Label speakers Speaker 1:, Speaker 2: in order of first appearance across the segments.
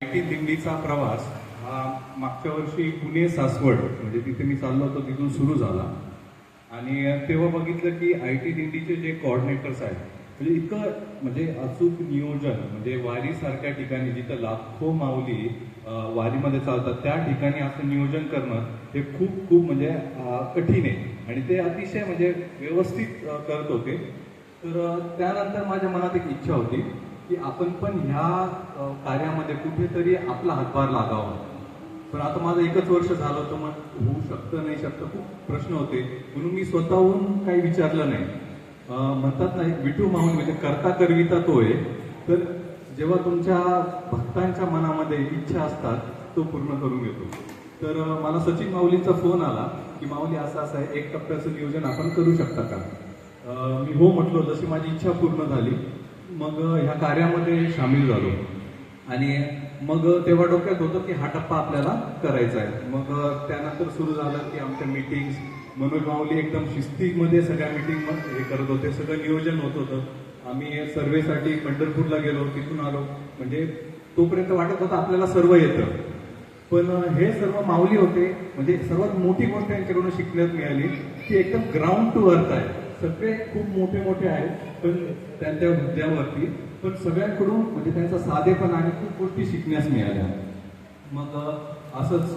Speaker 1: IT दिंडीचा प्रवास हा मागच्या वर्षी पुणे सासवड म्हणजे तिथे मी चाललो होतो तिथून सुरू झाला. आणि तेव्हा बघितलं की आय टी दिंडीचे जे कॉर्डिनेटर्स आहेत म्हणजे इतकं म्हणजे अचूक नियोजन म्हणजे वारीसारख्या ठिकाणी जिथं लाखो माऊली वारीमध्ये चालतात त्या ठिकाणी असं नियोजन करणं हे खूप खूप म्हणजे कठीण आहे. आणि ते अतिशय म्हणजे व्यवस्थित करत होते. तर त्यानंतर माझ्या मनात एक इच्छा होती की आपण पण ह्या कार्यामध्ये कुठेतरी आपला हातभार लागावा. पण आता माझं एकच वर्ष झालं होतं मग होऊ शकतं नाही शकतं खूप प्रश्न होते. म्हणून मी स्वतःहून काही विचारलं नाही. म्हणतात नाही एक विठू माहून म्हणजे करता करविता तो आहे तर जेव्हा तुमच्या भक्तांच्या मनामध्ये इच्छा असतात तो पूर्ण करून घेतो. तर मला सचिन माऊलींचा फोन आला की माऊली असं असं आहे एक टप्प्याचं नियोजन आपण करू शकता का? मी हो म्हटलो जशी माझी इच्छा पूर्ण झाली मग ह्या कार्यामध्ये सामील झालो. आणि मग तेव्हा डोक्यात होतं की हा टप्पा आपल्याला करायचा आहे. मग त्यानंतर सुरू झालं की आमच्या मीटिंग्स मनोज माऊली एकदम शिस्तीमध्ये सगळ्या मीटिंग हे करत होते. सगळं नियोजन होत होतं. आम्ही सर्वेसाठी पंढरपूरला गेलो तिथून आलो. म्हणजे तोपर्यंत वाटत होतं आपल्याला सर्व येतं. पण हे सर्व माऊली होते म्हणजे सर्वात मोठी गोष्ट यांच्याकडून शिकण्यात मिळाली की एकदम ग्राउंड टू अर्थ आहे. सगळे खूप मोठे मोठे आहेत पण त्यांच्या हुद्द्यावरती पण सगळ्यांकडून म्हणजे त्यांचा साधेपण आणि खूप गोष्टी शिकण्यास मिळाल्या. मग असंच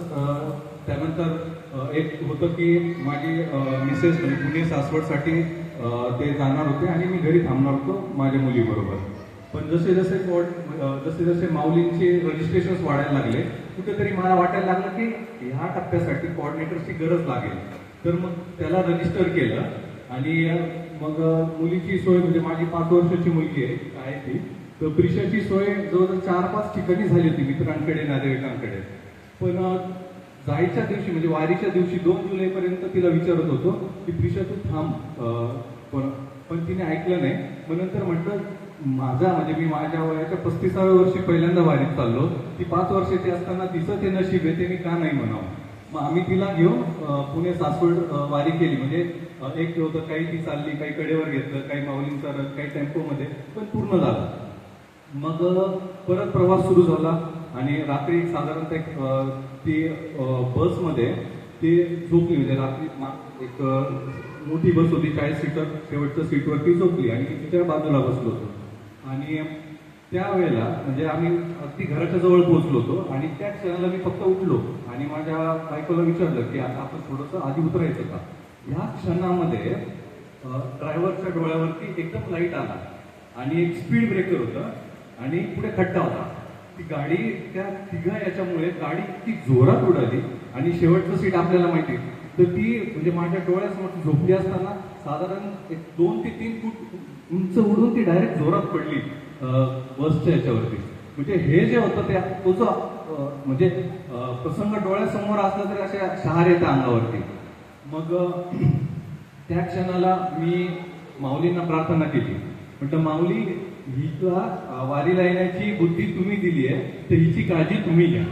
Speaker 1: त्यानंतर एक होतं की माझी मिसेस म्हणजे पुणे सासवडसाठी ते जाणार होते आणि मी घरी थांबणार होतो माझ्या मुलीबरोबर. पण जसे जसे कोर्ट जसे जसे माऊलींचे रजिस्ट्रेशन वाढायला लागले कुठेतरी मला वाटायला लागलं की ह्या टप्प्यासाठी कोऑर्डिनेटरची गरज लागेल. तर मग त्याला रजिस्टर केलं. आणि मग मुलीची सोय म्हणजे माझी पाच वर्षाची मुलगी आहे आहे ती. तर प्रिशाची सोय जवळजवळ चार पाच ठिकाणी झाली होती मित्रांकडे नातेवाईकांकडे. पण जायच्या दिवशी म्हणजे वारीच्या दिवशी दोन जुलैपर्यंत तिला विचारत होतो की प्रिशा तू थांब. पण पण तिने ऐकलं नाही. मग नंतर म्हटलं माझा म्हणजे मी माझ्या वयाच्या पस्तीसाव्या वर्षी पहिल्यांदा वारीत चाललो. ती पाच वर्षाची असताना तिचं ते नशीब आहे ते मी का नाही म्हणावं? मग आम्ही तिला घेऊन पुणे सासवड वारी केली. म्हणजे एक होतं काही ती चालली काही कडेवर घेतलं काही माऊलींचा रथ काही टेम्पोमध्ये पण पूर्ण झालं. मग परत प्रवास सुरू झाला आणि रात्री साधारणतः एक, ती बसमध्ये ती झोपली. म्हणजे रात्री एक मोठी बस होती चाळीस सीटर शेवटच्या सीटवरती झोपली आणि तिच्या बाजूला बसलो होतो. आणि त्यावेळेला म्हणजे आम्ही अगदी घराच्या जवळ पोहोचलो होतो आणि त्या क्षणाला मी फक्त उठलो आणि माझ्या बायकोला विचारलं की आता आपण थोडंसं आधी उतरायचं का? ह्या क्षणामध्ये ड्रायव्हरच्या डोळ्यावरती एकदम लाइट आला. आणि एक स्पीड ब्रेकर होतं आणि पुढे खड्डा होता. ती गाडी त्या तिघा याच्यामुळे गाडी इतकी जोरात उडाली आणि शेवटचं सीट आपल्याला माहिती आहे. तर ती म्हणजे माझ्या डोळ्यासमोर झोपली असताना साधारण एक दोन ते तीन फूट उंच उडून ती डायरेक्ट जोरात पडली बसच्या याच्यावरती. म्हणजे हे जे होतं त्या तो जो म्हणजे प्रसंग डोळ्यासमोर असला तरी अशा शहार येतं अंगावरती. मग त्या क्षणाला मी माऊलींना प्रार्थना केली. म्हटलं माऊली हिला अं, वारीला येण्याची बुद्धी तुम्ही दिली आहे तर हिची काळजी तुम्ही घ्या.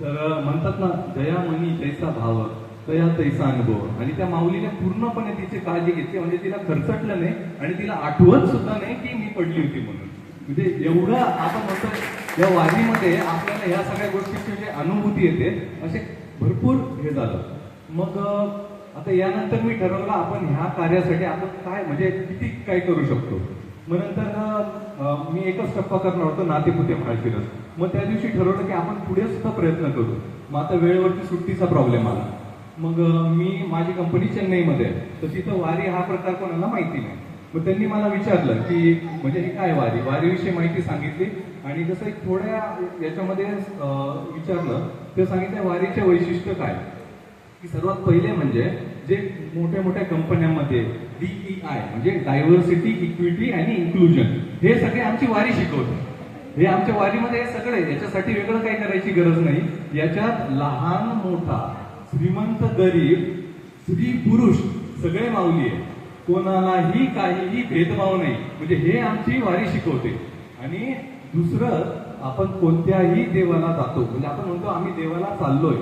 Speaker 1: तर म्हणतात ना दयामनी तैसा भाव तया तैसा अनुभव. आणि त्या माऊलीने पूर्णपणे तिची काळजी घेतली. म्हणजे तिला खरचटलं नाही आणि तिला आठवत सुद्धा नाही की मी पडली होती म्हणून. म्हणजे एवढं आपण म्हणतो या वारीमध्ये आपल्याला या सगळ्या गोष्टीची जे अनुभूती येते. असे भरपूर हे झालं. मग आता यानंतर मी ठरवलं आपण ह्या कार्यासाठी आपण काय म्हणजे किती काय करू शकतो? मग नंतर मी एकच टप्पा करणार होतो नातेपुते माळशिरस मग त्या दिवशी ठरवलं की आपण पुढे सुद्धा प्रयत्न करू. मग आता वेळेवरती सुट्टीचा प्रॉब्लेम आला. मग मी माझी कंपनी चेन्नईमध्ये आहे. तर तिथं वारी हा प्रकार कोणाला माहिती नाही. मग त्यांनी मला विचारलं की म्हणजे हे काय वारी? वारीविषयी माहिती सांगितली आणि जसं एक थोड्या याच्यामध्ये विचारलं ते सांगितलं वारीचे वैशिष्ट्य काय? की सर्वात पहिले म्हणजे जे मोठ्या मोठ्या कंपन्यांमध्ये डीई आय म्हणजे डायव्हर्सिटी इक्विटी आणि इन्क्लुजन हे सगळे आमची वारी शिकवते. हे आमच्या वारीमध्ये हे सगळे याच्यासाठी वेगळं काही करायची गरज नाही. याच्यात लहान मोठा श्रीमंत गरीब स्त्री पुरुष सगळे माऊली आहे कोणालाही काहीही भेदभाव नाही. म्हणजे हे आमची वारी शिकवते. आणि दुसरं आपण कोणत्याही देवाला जातो. म्हणजे आपण म्हणतो आम्ही देवाला चाललोय.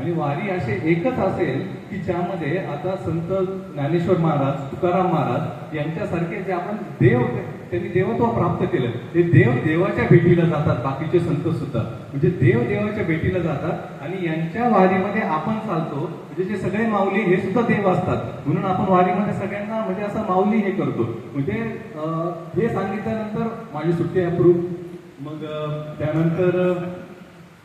Speaker 1: आणि वारी असे एकच असेल की ज्यामध्ये आता संत ज्ञानेश्वर महाराज तुकाराम महाराज यांच्यासारखे जे आपण देव त्यांनी देवत्व प्राप्त केलं ते देव देवाच्या भेटीला जातात बाकीचे संत सुद्धा. म्हणजे देव देवाच्या भेटीला जातात आणि यांच्या वारीमध्ये आपण चालतो म्हणजे जे सगळे माऊली हे सुद्धा देव असतात. म्हणून आपण वारीमध्ये सगळ्यांना म्हणजे असं माऊली हे करतो. म्हणजे हे सांगितल्यानंतर माझी सुट्टी अप्रूव्ह. मग त्यानंतर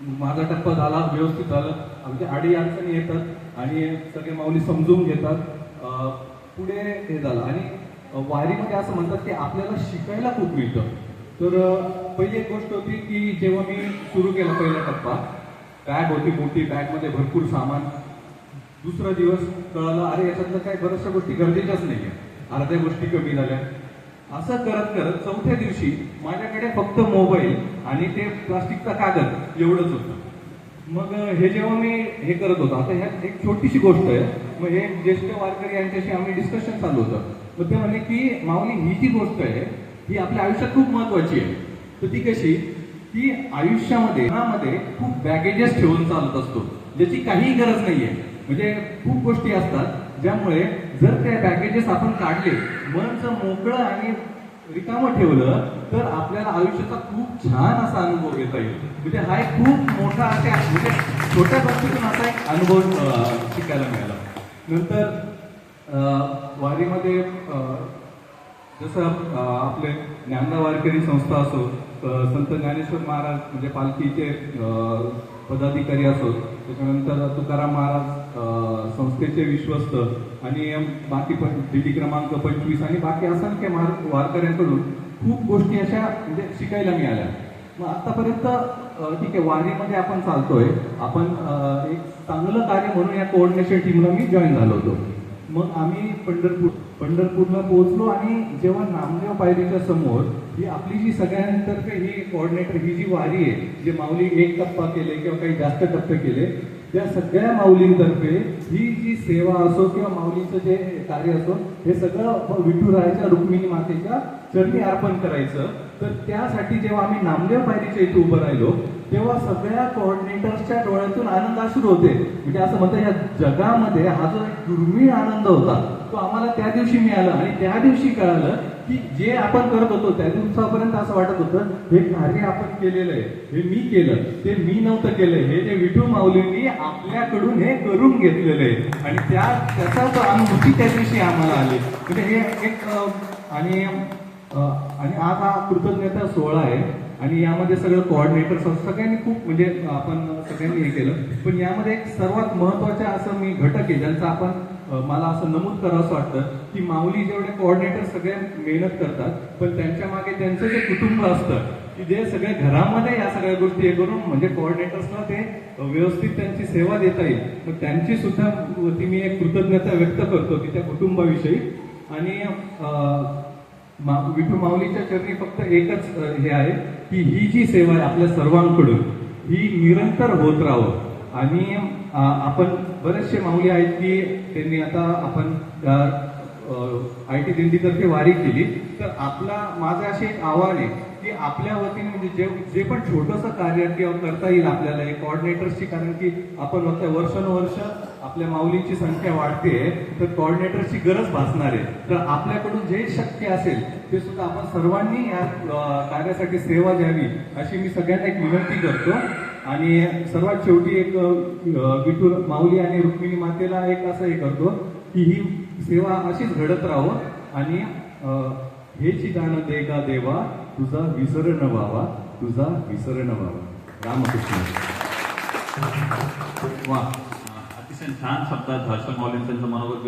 Speaker 1: माझा टप्पा झाला व्यवस्थित झालं. आमच्या अडी अडचणी येतात आणि सगळे माऊली समजून घेतात. पुढे हे झालं. आणि वारीमध्ये असं म्हणतात की आपल्याला शिकायला खूप मिळतं. तर पहिली एक गोष्ट होती की जेव्हा मी सुरू केला पहिला टप्पा बॅग होती मोठी बॅगमध्ये भरपूर सामान. दुसरा दिवस कळालं अरे याच्यातलं काय बऱ्याचशा गोष्टी गरजेच्याच नाही आहे अर्ध्या गोष्टी कमी झाल्या. असं करत करत चौथ्या दिवशी माझ्याकडे फक्त मोबाईल आणि ते प्लास्टिकचा कागद एवढंच होतं. मग हे जेव्हा मी हे करत होतो आता ह्यात एक छोटीशी गोष्ट आहे. मग हे ज्येष्ठ वारकरी यांच्याशी आम्ही डिस्कशन चालू होतं. मग ते म्हणे की माऊली ही जी गोष्ट आहे ही आपल्या आयुष्यात खूप महत्वाची आहे. तर ती कशी? की आयुष्यामध्ये मनामध्ये खूप बॅगेजेस ठेवून चालत असतो ज्याची काहीही गरज नाहीये. म्हणजे खूप गोष्टी असतात ज्यामुळे जर त्या बॅगेजेस आपण काढले मन जर मोकळं आणि रिकामं ठेवलं तर आपल्याला आयुष्याचा खूप छान असा अनुभव घेता येईल. म्हणजे हा एक खूप मोठा असा म्हणजे छोट्या गोष्टीतून असा एक अनुभव शिकायला मिळाला. नंतर वारीमध्ये जसं आपले ज्ञानदा वारकरी संस्था असो संत ज्ञानेश्वर महाराज म्हणजे पालखीचे पदाधिकारी असो त्याच्यानंतर तुकाराम महाराज संस्थेचे विश्वस्त आणि बाकी पण दिल्ली क्रमांक पंचवीस आणि बाकी असंख्य महार वारकऱ्यांकडून खूप गोष्टी अशा म्हणजे शिकायला मिळाल्या. मग आतापर्यंत ठीक आहे वारीमध्ये आपण चालतोय. आपण एक चांगलं कार्य म्हणून या कोऑर्डिनेशन टीमला मी जॉईन झालो होतो. मग आम्ही पंढरपूर पंढरपूरला पोहोचलो आणि जेव्हा नामदेव पायरीच्या समोर ही आपली जी सगळ्यांतर्फे ही कॉर्डिनेटर ही जी वारी आहे जे माऊली एक टप्पा केले किंवा काही जास्त टप्पे केले त्या सगळ्या माऊलींतर्फे ही जी सेवा असो किंवा माऊलीचं जे कार्य असो हे सगळं विठुरायाच्या रुक्मिणी मातेच्या चरणी अर्पण करायचं. तर त्यासाठी जेव्हा आम्ही नामदेव पायरीच्या इथे उभं राहिलो तेव्हा सगळ्या कोऑर्डिनेटर्सच्या डोळ्यातून आनंद अश्रू होते म्हणजे असं म्हणतात या जगामध्ये हा जो एक दुर्मिळ आनंद होता तो आम्हाला त्या दिवशी मिळाला. आणि त्या दिवशी कळालं की जे आपण करत होतो त्या दिवसापर्यंत असं वाटत होतं हे कार्य आपण केलेलं आहे हे मी केलं ते मी नव्हतं केलं हे जे विठू माऊलींनी आपल्याकडून हे करून घेतलेलं आहे. आणि त्या त्याचा तो अनुभूती त्या दिवशी आम्हाला आली. म्हणजे हे एक आणि आणि आज हा कृतज्ञता सोहळा आहे. आणि यामध्ये सगळं कोऑर्डिनेटर सगळ्यांनी खूप म्हणजे आपण सगळ्यांनी हे केलं. पण यामध्ये एक सर्वात महत्त्वाचा असं मी घटक आहे ज्यांचा आपण मला असं नमूद करावं असं वाटतं की माऊली जेवढे कोऑर्डिनेटर सगळे मेहनत करतात पण त्यांच्या मागे त्यांचं जे कुटुंब असतं की जे सगळ्या घरामध्ये या सगळ्या गोष्टी हे करून म्हणजे कोऑर्डिनेटर्सना ते व्यवस्थित त्यांची सेवा देता येईल. मग त्यांची सुद्धा मी एक कृतज्ञता व्यक्त करतो की त्या कुटुंबाविषयी. आणि मा- विठू माऊलीच्या चरणी फक्त एकच हे आहे की ही जी सेवा आहे आपल्या सर्वांकडून ही निरंतर होत राहावं. आणि आपण बरेचसे माऊली आहेत की त्यांनी आता आपण आय टी दिंडीतर्फे वारी केली. तर आपला माझं असे एक आव्हान आहे की आपल्या वतीने म्हणजे जे जे पण छोटंसं कार्य किंवा करता येईल आपल्याला हे कॉर्डिनेटर्सची कारण की आपण बघतोय वर्षानुवर्ष आपल्या माऊलींची संख्या वाढते तर कॉर्डिनेटरची गरज भासणार आहे. तर आपल्याकडून जे शक्य असेल ते सुद्धा आपण सर्वांनी या कार्यासाठी सेवा द्यावी अशी मी सगळ्यांना एक विनंती करतो. आणि सर्वात शेवटी एक विठू माऊली आणि रुक्मिणी मातेला एक असं हे करतो की ही सेवा अशीच घडत राहावं आणि हे हेची दान देगा देवा तुझा विसर न व्हावा तुझा विसर न व्हावा. रामकृष्ण.
Speaker 2: वा. अतिशय छान शब्दात हर्ष मौलींचं मनोगत